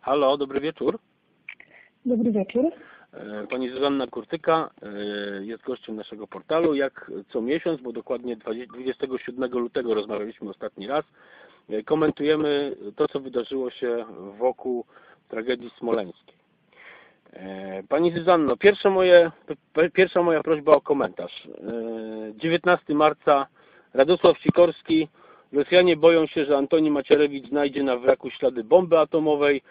Halo, dobry wieczór. Dobry wieczór. E, Pani Zuzanna Kurtyka e, jest gościem naszego portalu, jak co miesiąc, bo dokładnie 20 27 lutego rozmawialiśmy ostatni raz. E, Komentujemy to, co wydarzyło się wokół tragedii smoleńskiej. Pani Zuzanno, pierwsze moje, pierwsza moja prośba o komentarz. E, 19 marca Radosław Sikorski. Rosjanie boją się, że Antoni Macierewicz znajdzie na wraku ślady bomby atomowej.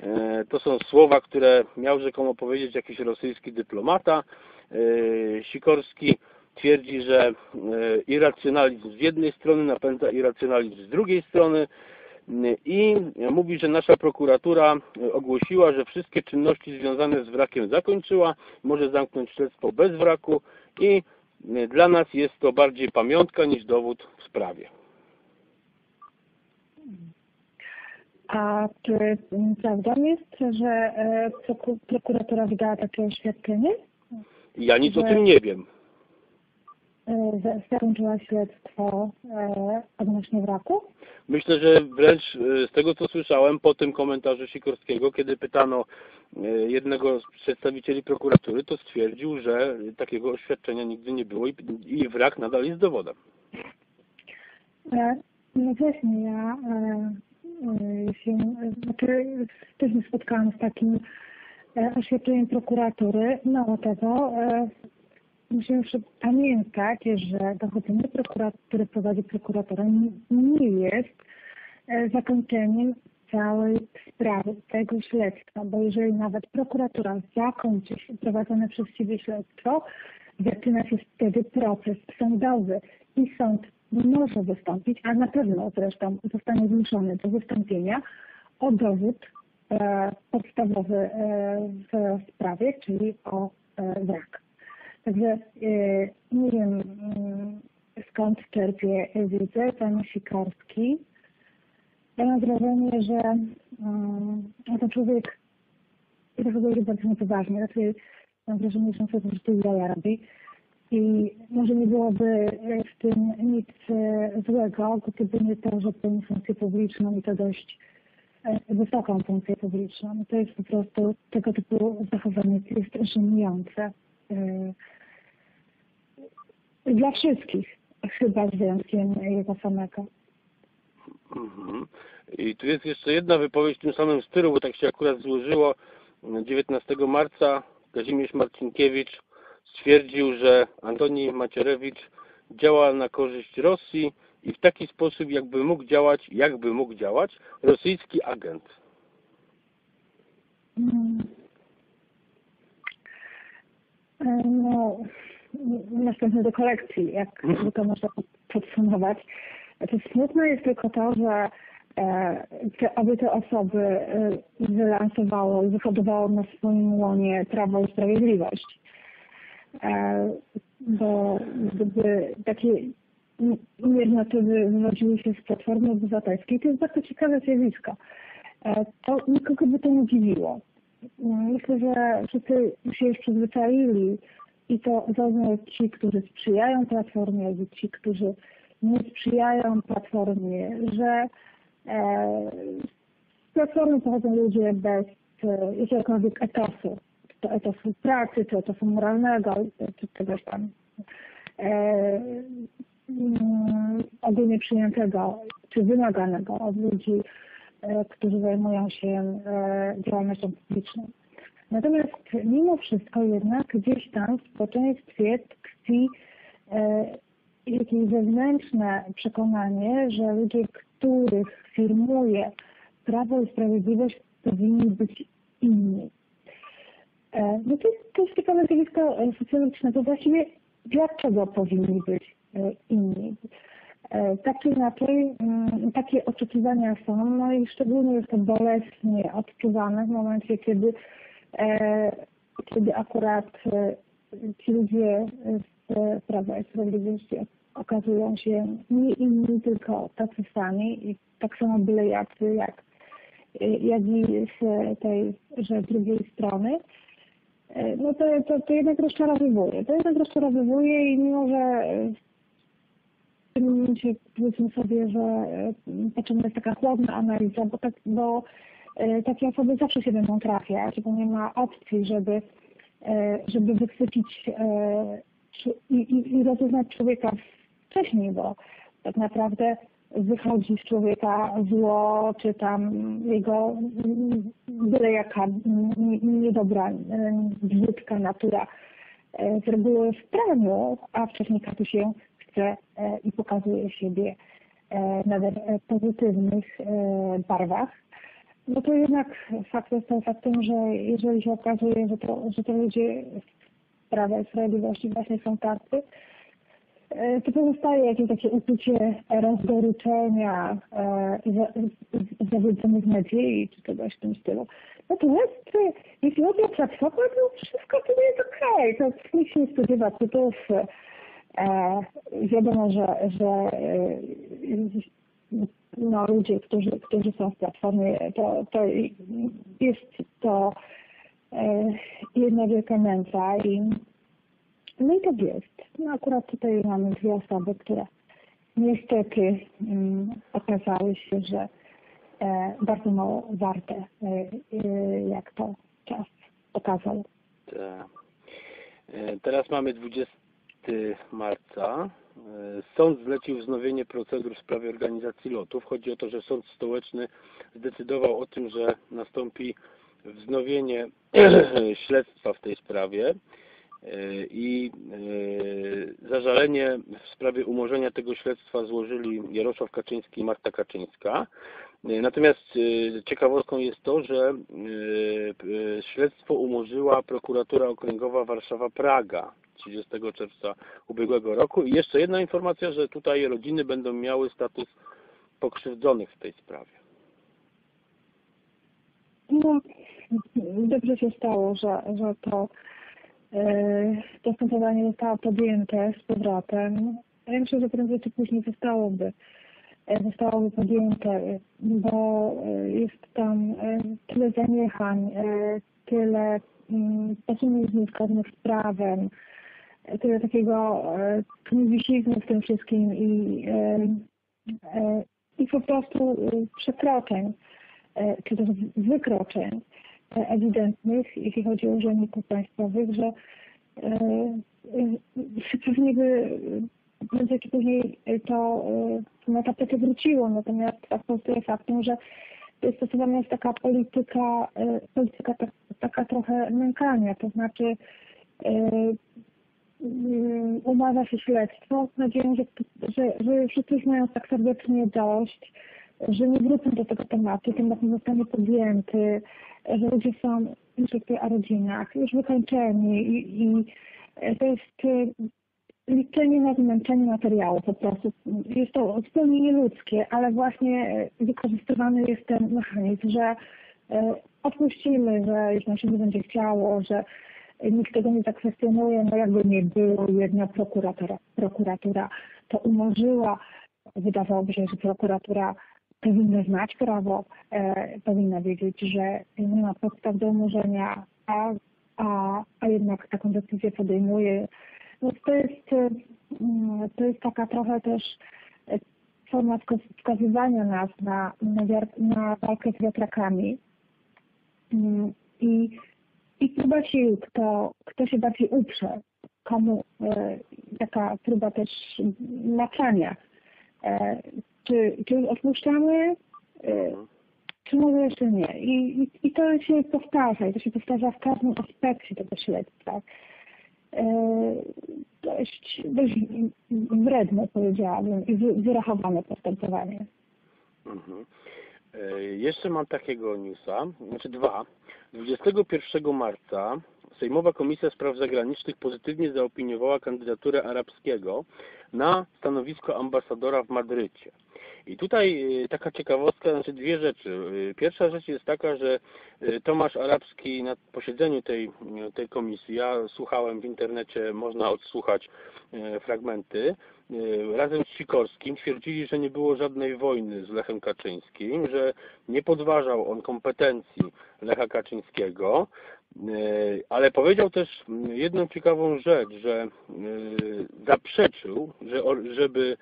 E, To są słowa, które miał rzekomo powiedzieć jakiś rosyjski dyplomata. E, Sikorski twierdzi, że e, irracjonalizm z jednej strony napędza irracjonalizm z drugiej strony i mówi, że nasza prokuratura ogłosiła, że wszystkie czynności związane z wrakiem zakończyła, może zamknąć śledztwo bez wraku i dla nas jest to bardziej pamiątka niż dowód w sprawie. A czy mm, prawdą jest, że e, proku- prokuratura wydała takie oświadczenie, Ja nic o tym nie wiem. e, zakończyła śledztwo e, odnośnie wraku? Myślę, że wręcz z tego co słyszałem po tym komentarzu Sikorskiego, kiedy pytano jednego z przedstawicieli prokuratury, to stwierdził, że takiego oświadczenia nigdy nie było i, i wrak nadal jest dowodem. E, No właśnie, ja e, e, się, znaczy, też się spotkałam z takim e, oświadczeniem prokuratury. Mało tego, musimy pamiętać, że dochodzenie, prokura- które prowadzi prokuratura, nie- jest zakończeniem całej sprawy, tego śledztwa, bo jeżeli nawet prokuratura zakończy się prowadzone przez siebie śledztwo, zaczyna się wtedy proces sądowy i sąd może wystąpić, a na pewno zresztą zostanie zmuszony do wystąpienia o dowód e, podstawowy e, w sprawie, czyli o e, wrak. Także nie wiem mm, skąd czerpie wiedzę pan Sikorski. Ja mam wrażenie, że um, ten człowiek zachowuje bardzo niepoważnie. Znaczy, mam wrażenie, że on sobie po prostu jaja robi. I może nie byłoby w tym nic e, złego, gdyby nie to, że pełni funkcję publiczną i to dość e, wysoką funkcję publiczną. To jest po prostu tego typu zachowanie jest żenujące. E, Dla wszystkich, chyba z wyjątkiem jego samego. Mhm. I tu jest jeszcze jedna wypowiedź w tym samym stylu, bo tak się akurat złożyło. 19 marca Kazimierz Marcinkiewicz stwierdził, że Antoni Macierewicz działa na korzyść Rosji i w taki sposób jakby mógł działać, jakby mógł działać rosyjski agent. Mm. E, No, następny do kolekcji, jak by to można podsumować. To smutne jest tylko to, że e, te, obie te osoby e, wylansowało i wyhodowało na swoim łonie Prawo i Sprawiedliwość. Bo gdyby takie inicjatywy wywodziły się z Platformy Obywatelskiej, to jest bardzo ciekawe zjawisko. To nikogo by to nie dziwiło. Myślę, że wszyscy się już przyzwyczaili i to zarówno ci, którzy sprzyjają Platformie, jak i ci, którzy nie sprzyjają Platformie, że e, z Platformy pochodzą ludzie bez e, jakiegokolwiek etosu, czy to etosu pracy, czy etosu moralnego, czy czegoś tam e, mm, ogólnie przyjętego, czy wymaganego od ludzi, e, którzy zajmują się e, działalnością publiczną. Natomiast mimo wszystko jednak gdzieś tam w społeczeństwie tkwi e, jakieś zewnętrzne przekonanie, że ludzie, których firmuje Prawo i Sprawiedliwość powinni być inni. E, No to, jest- to jest ciekawe zjawisko e, socjologiczne. To właściwie dlaczego powinni być e, inni? E, Tak czy inaczej, mm, takie oczekiwania są, no i szczególnie jest to bolesnie odczuwane w momencie, kiedy, kiedy akurat ci ludzie z Prawa i Sprawiedliwości okazują się nie inni, tylko tacy sami i tak samo byle jacy jak, jak i z tej że drugiej strony. E, No to, to, to jednak rozczarowywuje. To jednak rozczarowywuje i mimo, że w tym momencie powiedzmy sobie, że e, potrzebna jest taka chłodna analiza, bo, tak, bo e, takie osoby zawsze się będą trafiać, bo nie ma opcji, żeby, e, żeby wychwycić e, i, i, i człowieka wcześniej, bo tak naprawdę wychodzi z człowieka zło, czy tam jego byle jaka niedobra, brzydka natura e, z reguły w praniu, a wcześniej tu się chce e, i pokazuje siebie e, na e, pozytywnych barwach. No to jednak fakt jest tym faktem, że jeżeli się okazuje, że to, że to ludzie w Prawa i Sprawiedliwości właśnie są tacy, to pozostaje jakieś takie uczucie rozgoryczenia e, i zawiedzonych nadziei, czy czegoś w tym stylu. Natomiast e, jeśli chodzi o Platformę, to wszystko to jest okej. To nikt się nie spodziewa cudów. E, wiadomo, że, że e, no, ludzie, którzy, którzy są w Platformie, to, to jest to e, jedna wielka nędza i no i tak jest. No akurat tutaj mamy dwie osoby, które niestety mm, okazały się, że e, bardzo mało warte, e, e, jak to czas pokazał. Tak. E, Teraz mamy 20 marca. E, Sąd zlecił wznowienie procedur w sprawie organizacji lotów. Chodzi o to, że Sąd Stołeczny zdecydował o tym, że nastąpi wznowienie śledztwa w tej sprawie i e, zażalenie w sprawie umorzenia tego śledztwa złożyli Jarosław Kaczyński i Marta Kaczyńska. E, Natomiast e, ciekawostką jest to, że e, e, śledztwo umorzyła prokuratura okręgowa Warszawa-Praga 30 czerwca ubiegłego roku. I jeszcze jedna informacja, że tutaj rodziny będą miały status pokrzywdzonych w tej sprawie. No, dobrze się stało, że, że to e, postępowanie zostało podjęte z powrotem. Ja myślę, że prędzej czy później zostałoby, e, zostałoby podjęte, bo e, jest tam tyle zaniechań, tyle mm, posunięć niezgodnych z prawem, tyle takiego knizisizmu w tym wszystkim i, i po prostu przekroczeń czy też wykroczeń ewidentnych, jeśli chodzi o urzędników państwowych, że e, e, pewnie by prędzej czy później to e, na tapetę wróciło, natomiast fakt pozostaje faktem, że stosowana jest taka polityka, polityka ta, taka trochę nękania, to znaczy umarza się śledztwo z nadzieją, że, że, że wszyscy już mają tak serdecznie dość, że nie wrócą do tego tematu, temat nie zostanie podjęty, że ludzie są, już o rodzinach, już wykończeni i, i to jest e, liczenie na zmęczenie materiału po prostu. Jest to zupełnie nieludzkie, ale właśnie e, wykorzystywany jest ten mechanizm, że e, odpuścimy, że już nam się nie będzie chciało, że nikt tego nie zakwestionuje, no jakby nie było, jedna prokuratura, prokuratura to umorzyła. Wydawałoby się, że prokuratura powinna znać prawo, e, powinna wiedzieć, że nie ma podstaw do umorzenia, a, a, a jednak taką decyzję podejmuje. No to jest, e, mm, to jest taka trochę też e, forma wskaz- wskazywania nas na, na, na walkę z wiatrakami Mm, i, i próba sił, kto, kto się bardziej uprze, komu e, taka próba też maczania. E, czy, czy odpuszczamy, e, czy może jeszcze nie. I, i, I to się powtarza, i to się powtarza w każdym aspekcie tego śledztwa. E, dość, dość wredne powiedziałabym i wy, wyrachowane postępowanie. Mhm. E, Jeszcze mam takiego newsa, znaczy dwa. 21 marca Sejmowa Komisja Spraw Zagranicznych pozytywnie zaopiniowała kandydaturę arabskiego na stanowisko ambasadora w Madrycie. I tutaj e, taka ciekawostka, znaczy dwie rzeczy. E, Pierwsza rzecz jest taka, że e, Tomasz Arabski na posiedzeniu tej, tej komisji, ja słuchałem w internecie, można odsłuchać fragmenty, razem z Sikorskim twierdzili, że nie było żadnej wojny z Lechem Kaczyńskim, że nie podważał on kompetencji Lecha Kaczyńskiego, ale powiedział też jedną ciekawą rzecz, że e, zaprzeczył, że, żeby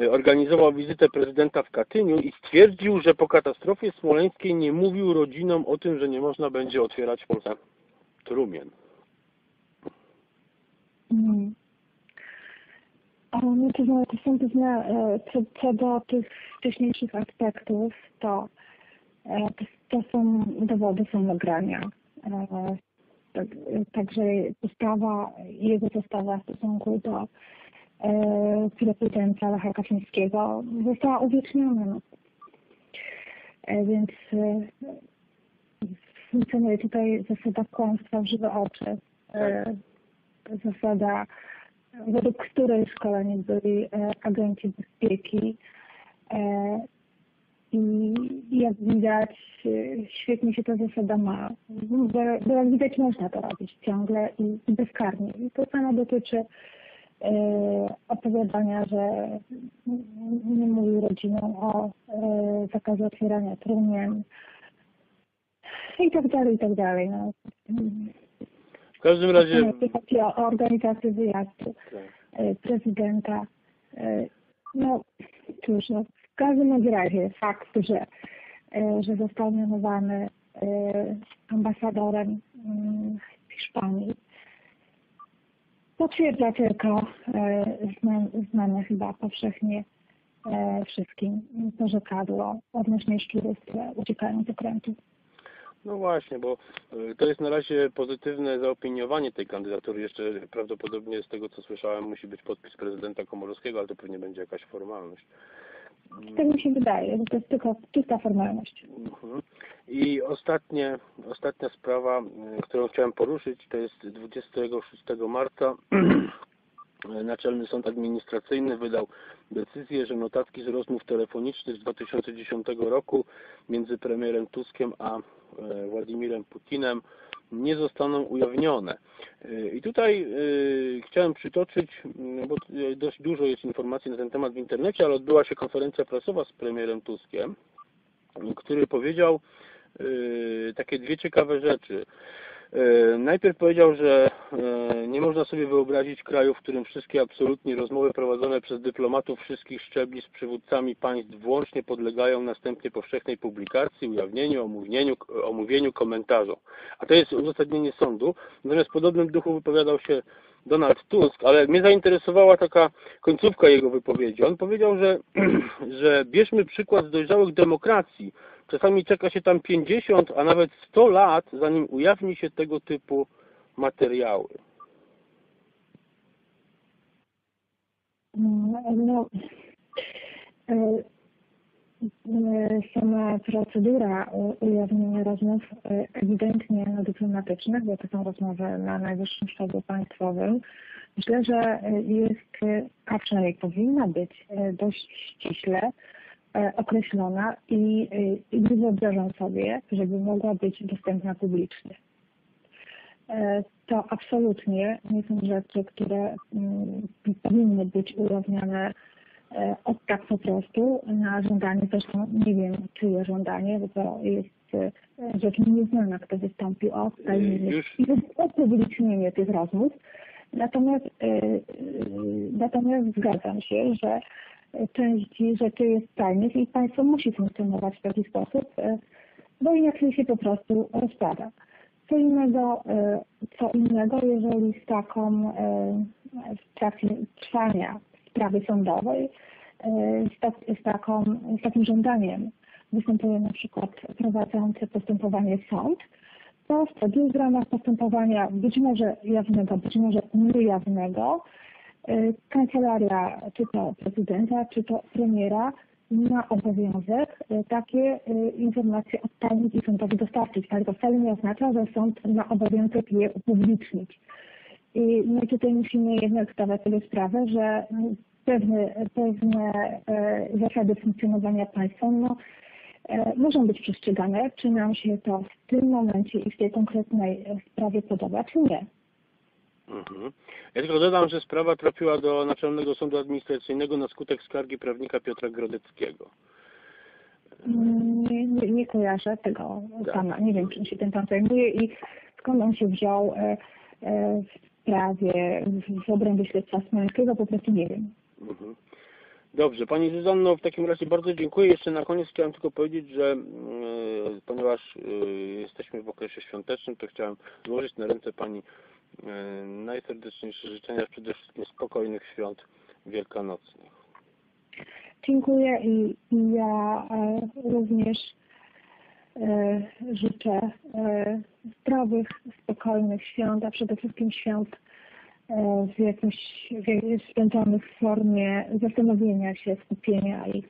e, organizował wizytę prezydenta w Katyniu i stwierdził, że po katastrofie smoleńskiej nie mówił rodzinom o tym, że nie można będzie otwierać Polsce trumien. No to, są pewne, e, co, co do tych wcześniejszych aspektów, to, e, to, to są dowody, są nagrania. E, tak, Także postawa, jego postawa w stosunku do e, prezydenta Lecha Kaczyńskiego została uwieczniona. No. E, Więc e, funkcjonuje tutaj zasada kłamstwa w żywe oczy. E, Zasada, według której szkoleni byli e, agenci bezpieki. I jak widać, e, świetnie się ta zasada ma. Bo, bo jak widać, można to robić ciągle i, i bezkarnie. I to samo dotyczy e, opowiadania, że nie mówił rodzinom o e, zakazie otwierania trumien i tak dalej, i tak dalej. No. W każdym razie... Chodzi o organizację wyjazdu Tak. e, prezydenta, e, no cóż, no, w każdym bądź razie fakt, że, e, że został mianowany e, ambasadorem mm, Hiszpanii, potwierdza tylko e, zna- znane chyba powszechnie wszystkim porzekadło odnośnie szczurów, które uciekają z okrętu. No właśnie, bo to jest na razie pozytywne zaopiniowanie tej kandydatury. Jeszcze prawdopodobnie z tego co słyszałem musi być podpis prezydenta Komorowskiego, ale to pewnie będzie jakaś formalność. Tak mi się wydaje, że to jest tylko czysta formalność. Mhm. I ostatnie, ostatnia sprawa, y, którą chciałem poruszyć, to jest 26 marca Naczelny Sąd Administracyjny wydał decyzję, że notatki z rozmów telefonicznych z 2010 roku między premierem Tuskiem a e, Władimirem Putinem nie zostaną ujawnione. E, I tutaj e, chciałem przytoczyć, m, bo e, dość dużo jest informacji na ten temat w internecie, ale odbyła się konferencja prasowa z premierem Tuskiem, który powiedział takie dwie ciekawe rzeczy. E, Najpierw powiedział, że e, nie można sobie wyobrazić kraju, w którym wszystkie absolutnie rozmowy prowadzone przez dyplomatów wszystkich szczebli z przywódcami państw włącznie podlegają następnie powszechnej publikacji, ujawnieniu, omówieniu, omówieniu komentarzom. A to jest uzasadnienie sądu. Natomiast w podobnym duchu wypowiadał się Donald Tusk, ale mnie zainteresowała taka końcówka jego wypowiedzi. On powiedział, że, że bierzmy przykład z dojrzałych demokracji. Czasami czeka się tam 50, a nawet 100 lat, zanim ujawni się tego typu materiały. No, e, e, sama procedura ujawnienia rozmów e, ewidentnie no, dyplomatycznych, bo to są rozmowy na najwyższym szczeblu państwowym, myślę, że jest, a przynajmniej powinna być dość ściśle określona i, e, i wyobrażam sobie, żeby mogła być dostępna publicznie. E, to absolutnie nie są rzeczy, które mm, powinny być ujawniane e, od tak po prostu na żądanie, zresztą nie wiem czyje żądanie, bo to jest e, rzecz nieznana, kto wystąpił o Już- i upublicznienie tych rozmów. Natomiast, e, e, natomiast zgadzam się, że część rzeczy jest tajnych i państwo musi funkcjonować w taki sposób, e, bo inaczej się po prostu rozpada. Co innego, e, co innego, jeżeli z taką e, w trakcie trwania sprawy sądowej, e, z, tak, z, taką, z takim żądaniem występuje na przykład prowadzący postępowanie sąd, to wtedy w ramach postępowania być może jawnego, być może niejawnego, e, kancelaria czy to prezydenta, czy to premiera ma obowiązek e, takie e, informacje odtajnić i sądowi dostarczyć, ale to wcale nie oznacza, że sąd ma obowiązek je upublicznić. I my tutaj musimy jednak zdawać sobie sprawę, że pewne, pewne e, zasady funkcjonowania państwa no, muszą być przestrzegane, czy nam się to w tym momencie i w tej konkretnej sprawie podoba, czy nie. Mhm. Ja tylko dodam, że sprawa trafiła do Naczelnego Sądu Administracyjnego na skutek skargi prawnika Piotra Grodeckiego. Nie, nie, nie kojarzę tego Tak. pana. Nie wiem, czym się ten pan zajmuje i skąd on się wziął e, e, w sprawie, w, w obrębie śledztwa smoleńskiego, po prostu nie wiem. Mhm. Dobrze, Pani Zuzanno, w takim razie bardzo dziękuję. Jeszcze na koniec chciałem tylko powiedzieć, że mm, e, ponieważ e, jesteśmy w okresie świątecznym, to chciałem złożyć na ręce Pani najserdeczniejsze życzenia, przede wszystkim spokojnych świąt wielkanocnych. Dziękuję i, ja e, również e, życzę e, zdrowych, spokojnych świąt, a przede wszystkim świąt w jakimś spędzonych w formie zastanowienia się, skupienia i,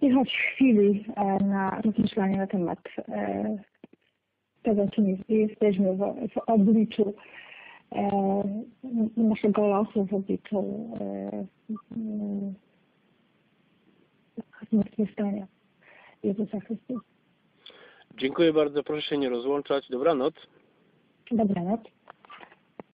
i choć chwili na rozmyślanie na temat tego, czym jest, jesteśmy w, w obliczu e, naszego losu, w obliczu e, zmartwychwstania Jezusa Chrystusa. Dziękuję bardzo, proszę się nie rozłączać. Dobranoc. Dobranoc.